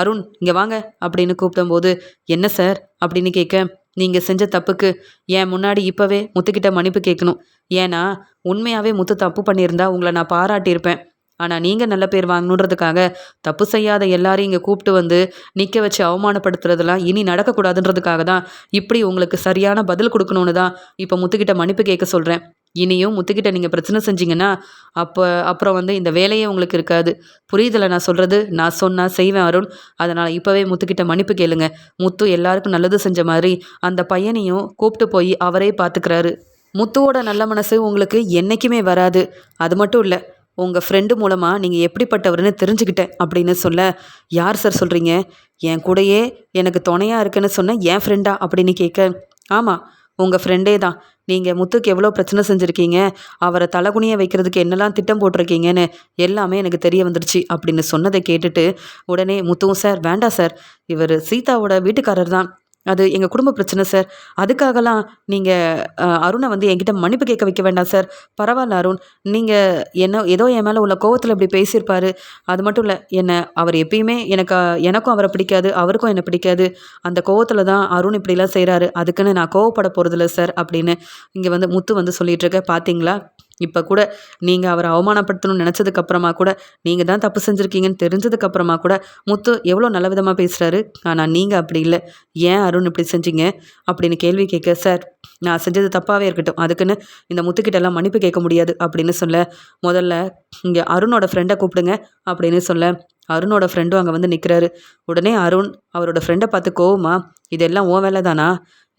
Speaker 1: அருண் இங்கே வாங்க அப்படின்னு கூப்பிடும்போது என்ன சார் அப்படின்னு கேட்க நீங்கள் செஞ்ச தப்புக்கு என் முன்னாடி இப்போவே முத்துக்கிட்ட மன்னிப்பு கேட்கணும். ஏன்னா உண்மையாகவே முத்து தப்பு பண்ணியிருந்தா உங்களை நான் பாராட்டியிருப்பேன். ஆனால் நீங்கள் நல்ல பேர் வாங்கணுன்றதுக்காக தப்பு செய்யாத எல்லாரையும் இங்கே கூப்பிட்டு வந்து நிற்க வச்சு அவமானப்படுத்துறதெல்லாம் இனி நடக்கக்கூடாதுன்றதுக்காக தான் இப்படி உங்களுக்கு சரியான பதில் கொடுக்கணுன்னு தான் இப்போ முத்துக்கிட்ட மன்னிப்பு கேட்க சொல்கிறேன் இனியும் முத்துக்கிட்ட நீங்கள் பிரச்சனை செஞ்சீங்கன்னா அப்போ அப்புறம் வந்து இந்த வேலையே உங்களுக்கு இருக்காது. புரியுதில்ல நான் சொல்கிறது நான் சொன்னால் செய்வேன் அருண். அதனால் இப்போவே முத்துக்கிட்ட மன்னிப்பு கேளுங்க. முத்து எல்லாருக்கும் நல்லது செஞ்ச மாதிரி அந்த பையனையும் கூப்பிட்டு போய் அவரே பார்த்துக்கிறாரு முத்துவோட நல்ல மனசு உங்களுக்கு என்றைக்குமே வராது. அது மட்டும் இல்லை உங்கள் ஃப்ரெண்டு மூலமாக நீங்கள் எப்படிப்பட்டவர்னு தெரிஞ்சுக்கிட்டேன் அப்படின்னு சொல்ல யார் சார் சொல்கிறீங்க என் கூடயே எனக்கு துணையாக இருக்குன்னு சொன்ன என் ஃப்ரெண்டா அப்படின்னு கேட்க ஆமாம் உங்கள் ஃப்ரெண்டே தான். நீங்கள் முத்துக்கு எவ்வளோ பிரச்சனை செஞ்சுருக்கீங்க? அவரை தலகுனிய வைக்கிறதுக்கு என்னெல்லாம் திட்டம் போட்டிருக்கீங்கன்னு எல்லாமே எனக்கு தெரிய வந்துருச்சு அப்படின்னு சொன்னதை கேட்டுட்டு உடனே முத்துவும் சார் வேண்டாம் சார் இவர் சீதாவோட வீட்டுக்காரர் தான் அது எங்கள் குடும்ப பிரச்சனை சார் அதுக்காகலாம் நீங்கள் அருணை வந்து என்கிட்ட மன்னிப்பு கேட்க வைக்க வேண்டாம் சார் பரவாயில்ல அருண். நீங்கள் என்ன ஏதோ என் மேலே உள்ள கோவத்தில் இப்படி பேசியிருப்பாரு. அது மட்டும் இல்லை என்னை அவர் எப்பயுமே எனக்கு எனக்கும் அவரை பிடிக்காது அவருக்கும் என்னை பிடிக்காது. அந்த கோவத்தில் தான் அருண் இப்படிலாம் செய்கிறாரு அதுக்குன்னு நான் கோவப்பட போகிறதில்ல சார் அப்படின்னு இங்கே வந்து முத்து வந்து சொல்லிகிட்ருக்க பார்த்தீங்களா இப்போ கூட நீங்கள் அவரை அவமானப்படுத்தணும்னு நினச்சதுக்கு அப்புறமா கூட நீங்கள் தான் தப்பு செஞ்சுருக்கீங்கன்னு தெரிஞ்சதுக்கு அப்புறமா கூட முத்து எவ்வளோ நல்ல விதமாக பேசுகிறாரு ஆனால் நீங்கள் அப்படி இல்லை. ஏன் அருண் இப்படி செஞ்சீங்க? அப்படின்னு கேள்வி கேட்க சார் நான் செஞ்சது தப்பாகவே இருக்கட்டும். அதுக்குன்னு இந்த முத்துக்கிட்ட எல்லாம் மன்னிப்பு கேட்க முடியாது அப்படின்னு சொல்ல முதல்ல இங்கே அருணோட ஃப்ரெண்டை கூப்பிடுங்க அப்படின்னு சொல்ல அருணோட ஃப்ரெண்டும் அங்கே வந்து நிற்கிறாரு உடனே அருண் அவரோட ஃப்ரெண்டை பார்த்து கோவமா? இதெல்லாம் ஓ வேலை தானா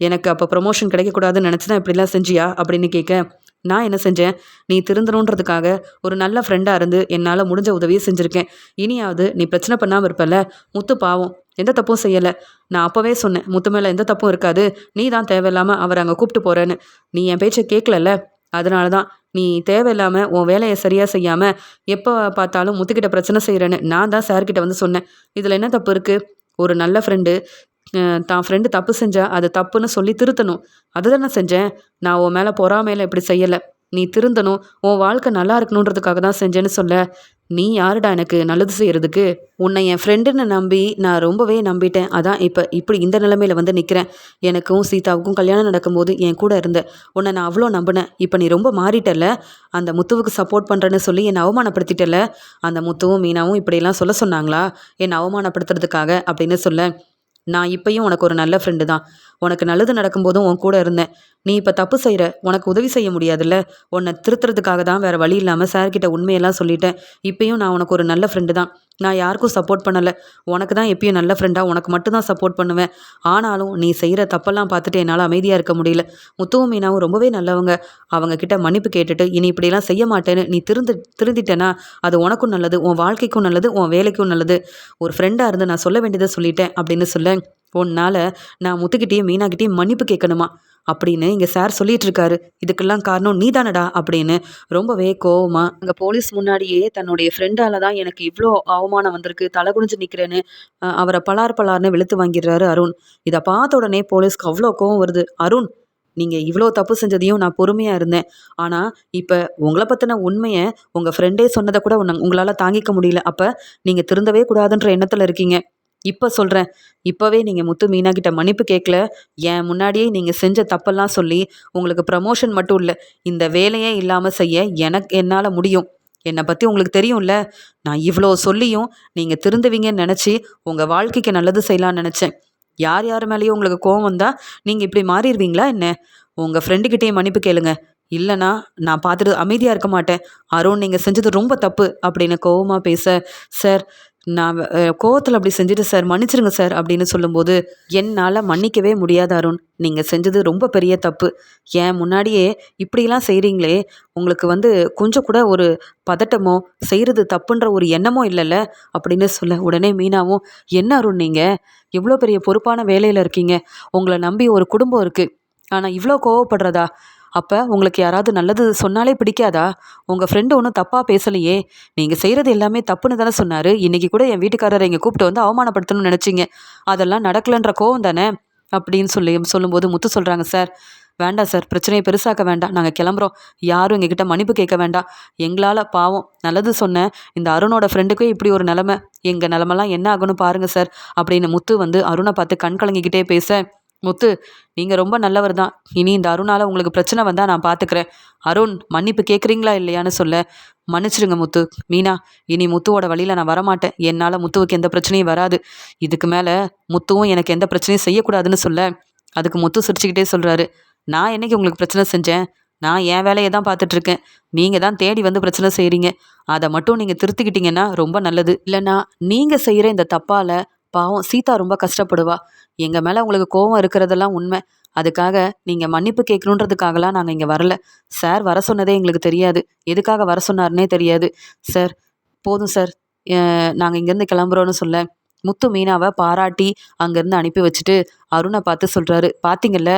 Speaker 1: எனக்கு அப்போ ப்ரொமோஷன் கிடைக்கக்கூடாதுன்னு நினச்சினா இப்படிலாம் செஞ்சியா? அப்படின்னு கேட்க நான் என்ன செஞ்சேன்? நீ திருந்தணுன்றதுக்காக ஒரு நல்ல ஃப்ரெண்டாக இருந்து என்னால் முடிஞ்ச உதவியை செஞ்சுருக்கேன். இனியாவது நீ பிரச்சனை பண்ணாமல் இருப்பல்ல? முத்து பாவம். எந்த தப்பும் செய்யலை. நான் அப்போவே சொன்னேன் முத்து மேலே எந்த தப்பும் இருக்காது. நீ தான் தேவையில்லாமல் அவரை அங்கே கூப்பிட்டு போகிறேன்னு நீ என் பேச்சை கேட்கலல்ல அதனால தான் நீ தேவையில்லாமல் உன் வேலையை சரியாக செய்யாமல் எப்போ பார்த்தாலும் முத்துக்கிட்ட பிரச்சனை செய்கிறேன்னு நான் தான் சார்கிட்ட வந்து சொன்னேன். இதில் என்ன தப்பு இருக்குது ஒரு நல்ல ஃப்ரெண்டு தான் ஃப்ரெண்டு தப்பு செஞ்சா அது தப்புன்னு சொல்லி திருத்தணும். அதுதானே செஞ்சேன். நான் உன் மேலே பொறாமையில் இப்படி செய்யலை. நீ திருந்தணும். உன் வாழ்க்கை நல்லா இருக்கணுன்றதுக்காக தான் செஞ்சேன்னு சொல்ல. நீ யாருடா எனக்கு நல்லது செய்கிறதுக்கு உன்னை என் ஃப்ரெண்டுன்னு நம்பி நான் ரொம்பவே நம்பிட்டேன். அதான் இப்போ இப்படி இந்த நிலைமையில வந்து நிற்கிறேன் எனக்கும் சீதாவுக்கும் கல்யாணம் நடக்கும்போது என் கூட இருந்த. உன்னை நான் அவ்வளோ நம்பினேன். இப்போ நீ ரொம்ப மாறிட்டல அந்த முத்துவுக்கு சப்போர்ட் பண்ணுறேன்னு சொல்லி என்னை அவமானப்படுத்திட்டல அந்த முத்துவும் மீனாவும் இப்படியெல்லாம் சொல்ல சொன்னாங்களா? என்னை அவமானப்படுத்துறதுக்காக அப்படின்னு சொல்ல. நான் இப்பயும் உனக்கு ஒரு நல்ல ஃப்ரெண்டு தான். உனக்கு நல்லது நடக்கும்போதும் உன் கூட இருந்தேன். நீ இப்போ தப்பு செய்கிற உனக்கு உதவி செய்ய முடியாதுல்ல? உன்னை திருத்துறதுக்காக தான் வேறு வழி இல்லாமல் சார்கிட்ட உண்மையெல்லாம் சொல்லிட்டேன். இப்பயும் நான் உனக்கு ஒரு நல்ல ஃப்ரெண்டு தான். நான் யாருக்கும் சப்போர்ட் பண்ணலை. உனக்கு தான் எப்பயும் நல்ல ஃப்ரெண்டாக உனக்கு மட்டும்தான் சப்போர்ட் பண்ணுவேன். ஆனாலும் நீ செய்கிற தப்பெல்லாம் பார்த்துட்டு என்னால் அமைதியாக இருக்க முடியல. முத்துவும் மீனாவும் ரொம்பவே நல்லவங்க. அவங்க கிட்ட மன்னிப்பு கேட்டுட்டு இனி இப்படியெல்லாம் செய்ய மாட்டேன்னு நீ திருந்து திருந்திட்டேன்னா அது உனக்கும் நல்லது உன் வாழ்க்கைக்கும் நல்லது உன் வேலைக்கும் நல்லது. ஒரு ஃப்ரெண்டாக இருந்து நான் சொல்ல வேண்டியதை சொல்லிட்டேன் அப்படின்னு சொல்ல உன்னால் நான் முத்துக்கிட்டேயும் மீனாக்கிட்டேயும் மன்னிப்பு கேட்கணுமா? அப்படின்னு இங்கே சார் சொல்லிட்டு இருக்காரு இதுக்கெல்லாம் காரணம் நீ தானடா அப்படின்னு ரொம்பவே கோவமா அங்கே போலீஸ் முன்னாடியே தன்னுடைய ஃப்ரெண்டால தான் எனக்கு இவ்வளோ அவமானம் வந்திருக்கு தலை குனிஞ்சு நிற்கிறேன்னு அவரை பலார் பலார்னு வெளுத்து வாங்கிடுறாரு அருண். இதை பார்த்த உடனே போலீஸ்க்கு அவ்வளோ கோவம் வருது. அருண் நீங்கள் இவ்வளோ தப்பு செஞ்சதையும் நான் பொறுமையாக இருந்தேன். ஆனால் இப்போ உங்களை பற்றின உண்மையை உங்கள் ஃப்ரெண்டே சொன்னதை கூட உங்களால் தாங்கிக்க முடியல. அப்போ நீங்கள் திருந்தவே கூடாதுன்ற எண்ணத்தில் இருக்கீங்க. இப்போ சொல்கிறேன் இப்போவே நீங்கள் முத்து மீனா கிட்ட மன்னிப்பு கேட்கல என் முன்னாடியே நீங்கள் செஞ்ச தப்பெல்லாம் சொல்லி உங்களுக்கு ப்ரமோஷன் மட்டும் இல்லை இந்த வேலையே இல்லாமல் செய்ய எனக்கு என்னால் முடியும். என்னை பற்றி உங்களுக்கு தெரியும்ல? நான் இவ்வளோ சொல்லியும் நீங்கள் திருந்துவீங்கன்னு நினச்சி உங்கள் வாழ்க்கைக்கு நல்லது செய்யலான்னு நினச்சேன். யார் யார் மேலேயும் உங்களுக்கு கோவம் வந்தால் நீங்கள் இப்படி மாறிடுவீங்களா என்ன? உங்கள் ஃப்ரெண்டுக்கிட்டேயும் மன்னிப்பு கேளுங்க. இல்லைனா நான் பார்த்துட்டு அமைதியாக இருக்க மாட்டேன். அருண் நீங்கள் செஞ்சது ரொம்ப தப்பு அப்படின்னு கோவமாக பேச சார் நான் கோவத்தில் அப்படி செஞ்சுட்டு சார் மன்னிச்சிருங்க சார் அப்படின்னு சொல்லும்போது என்னால் மன்னிக்கவே முடியாது அருண். நீங்கள் செஞ்சது ரொம்ப பெரிய தப்பு. ஏன் முன்னாடியே இப்படிலாம் செய்கிறீங்களே உங்களுக்கு வந்து கொஞ்சம் கூட ஒரு பதட்டமோ செய்கிறது தப்புன்ற ஒரு எண்ணமோ இல்லைல்ல? அப்படின்னு சொல்ல உடனே மீனாவும் என்ன அருண் நீங்கள் இவ்வளோ பெரிய பொறுப்பான வேலையில் இருக்கீங்க. உங்களை நம்பி ஒரு குடும்பம் இருக்குது ஆனால் இவ்வளோ கோவப்படுறதா? அப்போ உங்களுக்கு யாராவது நல்லது சொன்னாலே பிடிக்காதா? உங்கள் ஃப்ரெண்டு ஒன்றும் தப்பாக பேசலையே. நீங்கள் செய்கிறது எல்லாமே தப்புன்னு தானே சொன்னார். இன்றைக்கி கூட என் வீட்டுக்காரரை இங்கே கூப்பிட்டு வந்து அவமானப்படுத்தணும்னு நினச்சிங்க. அதெல்லாம் நடக்கலைன்ற கோவம் தானே? அப்படின்னு சொல்லி சொல்லும்போது முத்து சொல்கிறாங்க சார் வேண்டாம் சார். பிரச்சனையை பெருசாக்க வேண்டாம். நாங்கள் கிளம்புறோம். யாரும் எங்ககிட்ட மன்னிப்பு கேட்க வேண்டாம். எங்களால் பாவம் நல்லது சொன்னேன் இந்த அருணோட ஃப்ரெண்டுக்கே இப்படி ஒரு நிலமை. எங்கள் நிலமெல்லாம் என்ன ஆகணும் பாருங்கள் சார். அப்படின்னு முத்து வந்து அருணை பார்த்து கண் கலங்கிக்கிட்டே பேச முத்து நீங்கள் ரொம்ப நல்லவர் தான். இனி இந்த அருணால் உங்களுக்கு பிரச்சனை வந்தால் நான் பார்த்துக்கிறேன் அருண் மன்னிப்பு கேட்குறீங்களா இல்லையான்னு சொல்ல. மன்னிச்சிடுங்க முத்து. மீனா இனி முத்துவோட வழியில் நான் வரமாட்டேன். என்னால் முத்துவுக்கு எந்த பிரச்சனையும் வராது. இதுக்கு மேலே முத்துவும் எனக்கு எந்த பிரச்சனையும் செய்யக்கூடாதுன்னு சொல்ல. அதுக்கு முத்து சிரிச்சுக்கிட்டே சொல்கிறாரு நான் என்னைக்கு உங்களுக்கு பிரச்சனை செஞ்சேன்? நான் என் வேலையை தான் பார்த்துட்ருக்கேன் நீங்கள் தான் தேடி வந்து பிரச்சனை செய்கிறீங்க அதை மட்டும் நீங்கள் திருத்திக்கிட்டீங்கன்னா ரொம்ப நல்லது. இல்லைன்னா நீங்கள் செய்கிற இந்த தப்பால் பாவம் சீதா ரொம்ப கஷ்டப்படுவா. எங்கள் மேலே உங்களுக்கு கோவம் இருக்கிறதெல்லாம் உண்மை. அதுக்காக நீங்கள் மன்னிப்பு கேட்கணுன்றதுக்காகலாம் நாங்கள் இங்கே வரல. சார் வர சொன்னதே எங்களுக்கு தெரியாது. எதுக்காக வர சொன்னார்னே தெரியாது. சார் போதும் சார். நாங்கள் இங்கேருந்து கிளம்புறோன்னு சொல்ல. முத்து மீனாவை பாராட்டி அங்கேருந்து அனுப்பி வச்சுட்டு அருணை பார்த்து சொல்கிறாரு பார்த்தீங்கல்ல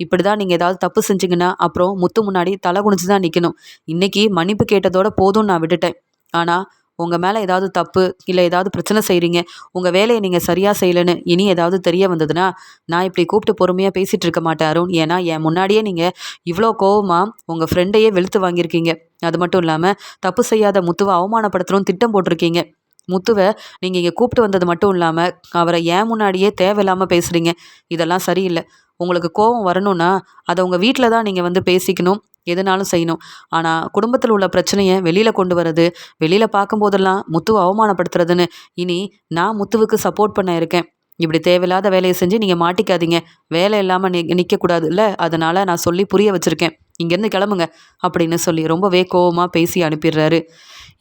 Speaker 1: இப்படி தான் நீங்கள் ஏதாவது தப்பு செஞ்சீங்கன்னா அப்புறம் முத்து முன்னாடி தலை குனிஞ்சு தான் நிற்கணும் இன்றைக்கி மன்னிப்பு கேட்டதோட போதும் நான் விட்டுட்டேன். ஆனால் உங்கள் மேலே ஏதாவது தப்பு இல்லை ஏதாவது பிரச்சனை செய்கிறீங்க உங்கள் வேலையை நீங்கள் சரியாக செய்யலைன்னு இனி ஏதாவது தெரிய வந்ததுன்னா நான் இப்படி கூப்பிட்டு பொறுமையாக பேசிகிட்டு இருக்க மாட்டேன் அருண். ஏன்னா என் முன்னாடியே நீங்கள் இவ்வளோ கோவமாக உங்கள் ஃப்ரெண்டையே வெளுத்து வாங்கியிருக்கீங்க. அது மட்டும் இல்லாமல் தப்பு செய்யாத முத்துவை அவமானப்படுத்தணும்னு திட்டம் போட்டிருக்கீங்க. முத்துவை நீங்கள் இங்கே கூப்பிட்டு வந்தது மட்டும் இல்லாமல் அவரை ஏன் முன்னாடியே தேவையில்லாமல் பேசுகிறீங்க இதெல்லாம் சரியில்லை. உங்களுக்கு கோபம் வரணும்னா அதை உங்கள் வீட்டில் தான் நீங்கள் வந்து பேசிக்கணும். எதுனாலும் செய்யணும். ஆனால் குடும்பத்தில் உள்ள பிரச்சனையை வெளியில் கொண்டு வரது வெளியில் பார்க்கும்போதெல்லாம் முத்துவை அவமானப்படுத்துறதுன்னு இனி நான் முத்துவுக்கு சப்போர்ட் பண்ண இருக்கேன். இப்படி தேவையில்லாத வேலையை செஞ்சு நீங்கள் மாட்டிக்காதீங்க. வேலை இல்லாமல் நி நிற்கக்கூடாதுல்ல அதனால் நான் சொல்லி புரிய வச்சுருக்கேன். இங்கேருந்து கிளம்புங்க அப்படின்னு சொல்லி ரொம்பவே கோவமாக பேசி அனுப்பிடுறாரு.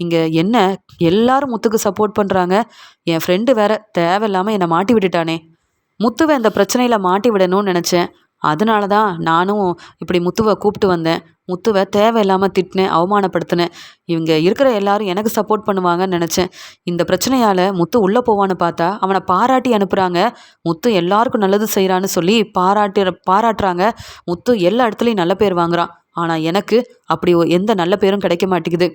Speaker 1: இங்கே என்ன எல்லாரும் முத்துக்கு சப்போர்ட் பண்ணுறாங்க என் ஃப்ரெண்டு வேற தேவையில்லாமல் என்னை மாட்டி விட்டுட்டானே. முத்துவை அந்த பிரச்சனையில் மாட்டி விடணும்னு நினச்சேன். அதனால தான் நானும் இப்படி முத்துவை கூப்பிட்டு வந்தேன். முத்துவை தேவையில்லாமல் திட்டினேன் அவமானப்படுத்தினேன். இவங்க இருக்கிற எல்லாரும் எனக்கு சப்போர்ட் பண்ணுவாங்கன்னு நினச்சேன். இந்த பிரச்சனையால் முத்து உள்ளே போவான்னு பார்த்தா அவனை பாராட்டி அனுப்புகிறாங்க முத்து எல்லாருக்கும் நல்லது செய்கிறான்னு சொல்லி பாராட்டு பாராட்டுறாங்க. முத்து எல்லா இடத்துலையும் நல்ல பேர் வாங்குறான். ஆனால் எனக்கு அப்படி எந்த நல்ல பேரும் கிடைக்க மாட்டேங்குது.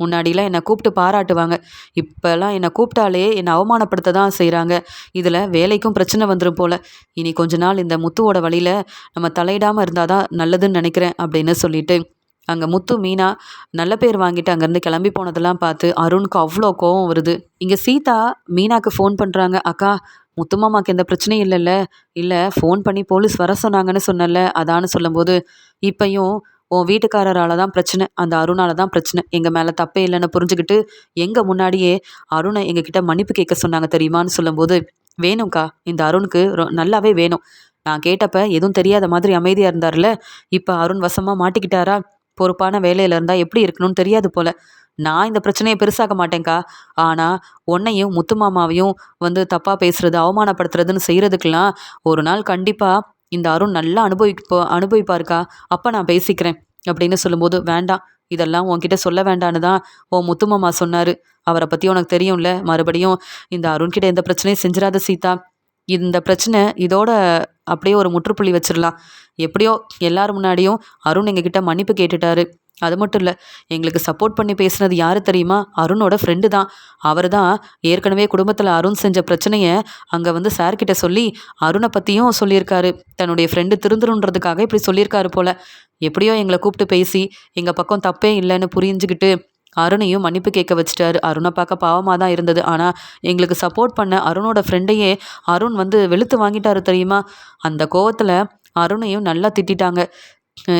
Speaker 1: முன்னாடிலாம் என்னை கூப்பிட்டு பாராட்டுவாங்க. இப்போல்லாம் என்னை கூப்பிட்டாலே என்னை அவமானப்படுத்த தான் செய்கிறாங்க இதில் வேலைக்கும் பிரச்சனை வந்துடும் போல். இனி கொஞ்ச நாள் இந்த முத்துவோட வழியில் நம்ம தலையிடாமல் இருந்தால் தான் நல்லதுன்னு நினைக்கிறேன் அப்படின்னு சொல்லிட்டு அங்கே முத்து மீனா நல்ல பேர் வாங்கிட்டு அங்கேருந்து கிளம்பி போனதெல்லாம் பார்த்து அருணுக்கு அவ்வளோ கோவம் வருது. இங்கே சீதா மீனாக்கு ஃபோன் பண்ணுறாங்க அக்கா முத்து மாமாக்கு எந்த பிரச்சனையும் இல்லைல்ல. இல்லை ஃபோன் பண்ணி போலீஸ் வர சொன்னாங்கன்னு சொன்னல அதான்னு சொல்லும்போது இப்பையும் உன் வீட்டுக்காரரால் தான் பிரச்சனை அந்த அருணால் தான் பிரச்சனை. எங்கள் மேலே தப்பே இல்லைன்னு புரிஞ்சுக்கிட்டு எங்கள் முன்னாடியே அருணை எங்ககிட்ட மன்னிப்பு கேட்க சொன்னாங்க தெரியுமான்னு சொல்லும்போது வேணும்க்கா இந்த அருணுக்கு நல்லாவே வேணும். நான் கேட்டப்ப எதுவும் தெரியாத மாதிரி அமைதியாக இருந்தார்ல இப்போ அருண் வசமாக மாட்டிக்கிட்டாரா? பொறுப்பான வேலையில் இருந்தால் எப்படி இருக்கணும்னு தெரியாது போல. நான் இந்த பிரச்சனையை பெருசாக்க மாட்டேங்க்கா ஆனால் உன்னையும் முத்து மாமாவையும் வந்து தப்பாக பேசுறது அவமானப்படுத்துறதுன்னு செய்கிறதுக்கெல்லாம் ஒரு நாள் கண்டிப்பாக இந்த அருண் நல்லா அனுபவிப்போ அனுபவிப்பாருக்கா? அப்போ நான் பேசிக்கிறேன். அப்படின்னு சொல்லும்போது வேண்டாம். இதெல்லாம் உன்கிட்ட சொல்ல வேண்டான்னு தான் உன் முத்துமாமா சொன்னார். அவரை பற்றி உனக்கு தெரியும்ல. மறுபடியும் இந்த அருண்கிட்ட எந்த பிரச்சனையும் செஞ்சிடாத சீதா. இந்த பிரச்சனை இதோட அப்படியே ஒரு முற்றுப்புள்ளி வச்சிடலாம். எப்படியோ எல்லார் முன்னாடியும் அருண் எங்ககிட்ட மன்னிப்பு கேட்டுட்டாரு. அது மட்டும் இல்லை எங்களுக்கு சப்போர்ட் பண்ணி பேசுனது யார் தெரியுமா? அருணோட ஃப்ரெண்டு தான். அவர் தான் ஏற்கனவே குடும்பத்தில் அருண் செஞ்ச பிரச்சனையை அங்கே வந்து சார்கிட்ட சொல்லி அருணை பற்றியும் சொல்லியிருக்காரு. தன்னுடைய ஃப்ரெண்டு திருந்துருன்றதுக்காக இப்படி சொல்லியிருக்காரு போல. எப்படியோ எங்களை கூப்பிட்டு பேசி எங்கள் பக்கம் தப்பே இல்லைன்னு புரிஞ்சுக்கிட்டு அருணையும் மன்னிப்பு கேட்க வச்சுட்டாரு. அருணை பார்க்க பாவமாக தான் இருந்தது. ஆனால் எங்களுக்கு சப்போர்ட் பண்ண அருணோட ஃப்ரெண்டையே அருண் வந்து வெளுத்து வாங்கிட்டாரு தெரியுமா? அந்த கோவத்தில் அருணையும் நல்லா திட்டிட்டாங்க.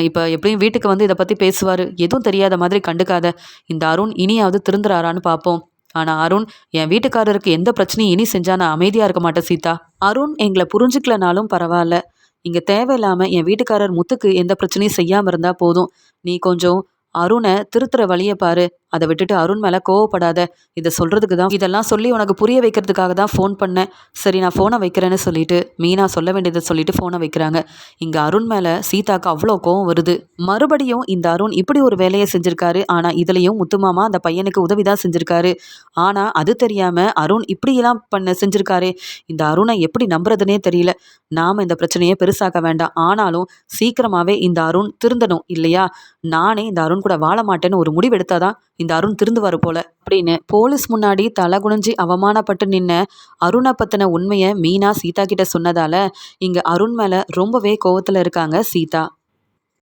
Speaker 1: இப்போ எப்படியும் வீட்டுக்கு வந்து இதை பற்றி பேசுவார். எதுவும் தெரியாத மாதிரி கண்டுக்காத. இந்த அருண் இனியாவது திருந்துறாரான்னு பார்ப்போம் ஆனால் அருண் என் வீட்டுக்காரருக்கு எந்த பிரச்சனையும் இனி செஞ்சால் நான் அமைதியாக இருக்க மாட்டேன் சீதா. அருண் எங்களை புரிஞ்சுக்கலனாலும் பரவாயில்ல. இங்கே தேவையில்லாமல் என் வீட்டுக்காரர் முத்துக்கு எந்த பிரச்சனையும் செய்யாமல் இருந்தால் போதும். நீ கொஞ்சம் அருணை திருத்துற வழியை பாரு. அதை விட்டுட்டு அருண் மேலே கோவப்படாத. இதை சொல்கிறதுக்கு தான் இதெல்லாம் சொல்லி உனக்கு புரிய வைக்கிறதுக்காக தான் ஃபோன் பண்ணேன் சரி நான் ஃபோனை வைக்கிறேன்னு சொல்லிட்டு மீனா சொல்ல வேண்டியதை சொல்லிட்டு ஃபோனை வைக்கிறாங்க. இங்கே அருண் மேலே சீதாக்கு அவ்வளோ கோவம் வருது. மறுபடியும் இந்த அருண் இப்படி ஒரு வேலையை செஞ்சுருக்காரு. ஆனால் இதுலேயும் முத்துமாமா அந்த பையனுக்கு உதவி தான் செஞ்சுருக்காரு. ஆனால் அது தெரியாமல் அருண் இப்படியெல்லாம் பண்ண செஞ்சுருக்காரே. இந்த அருணை எப்படி நம்புறதுனே தெரியல. நாம் இந்த பிரச்சனையை பெருசாக்க வேண்டாம். ஆனாலும் சீக்கிரமாகவே இந்த அருண் திருந்தணும் இல்லையா? நானே இந்த அருண் கூட வாழ மாட்டேன்னு ஒரு முடிவு எடுத்தாதான் இந்த அருண் திருந்துவார் போல. அப்படின்னு போலீஸ் முன்னாடி தலை குனிஞ்சு அவமானப்பட்டு நின்ன அருணை பற்றின உண்மையை மீனா சீதா கிட்ட சொன்னதால இங்கே அருண் மேலே ரொம்பவே கோவத்தில் இருக்காங்க சீதா.